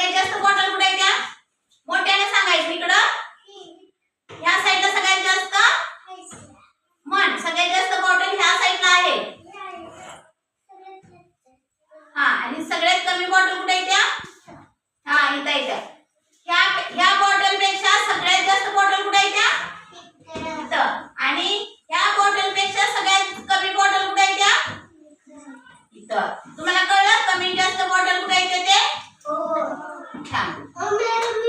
सगळ्यात जास्त बॉटल कुठे त्या? मोठ्याने सांगायचं इकडं. ह्या साईडला सगळ्यात जास्त म्हण सगळ्यात जास्त बॉटल ह्या साईडला आहे. हा आणि सगळ्यात कमी बॉटल कुठे त्या? हा इथं इथं ह्या ह्या बॉटलपेक्षा सगळ्यात जास्त बॉटल कुठे त्या? इथं. आणि ह्या बॉटलपेक्षा सगळ्यात कमी बॉटल कुठे त्या? इथं. तुम्हाला कळलं? कमी जास्त बॉटल कुठे Amen.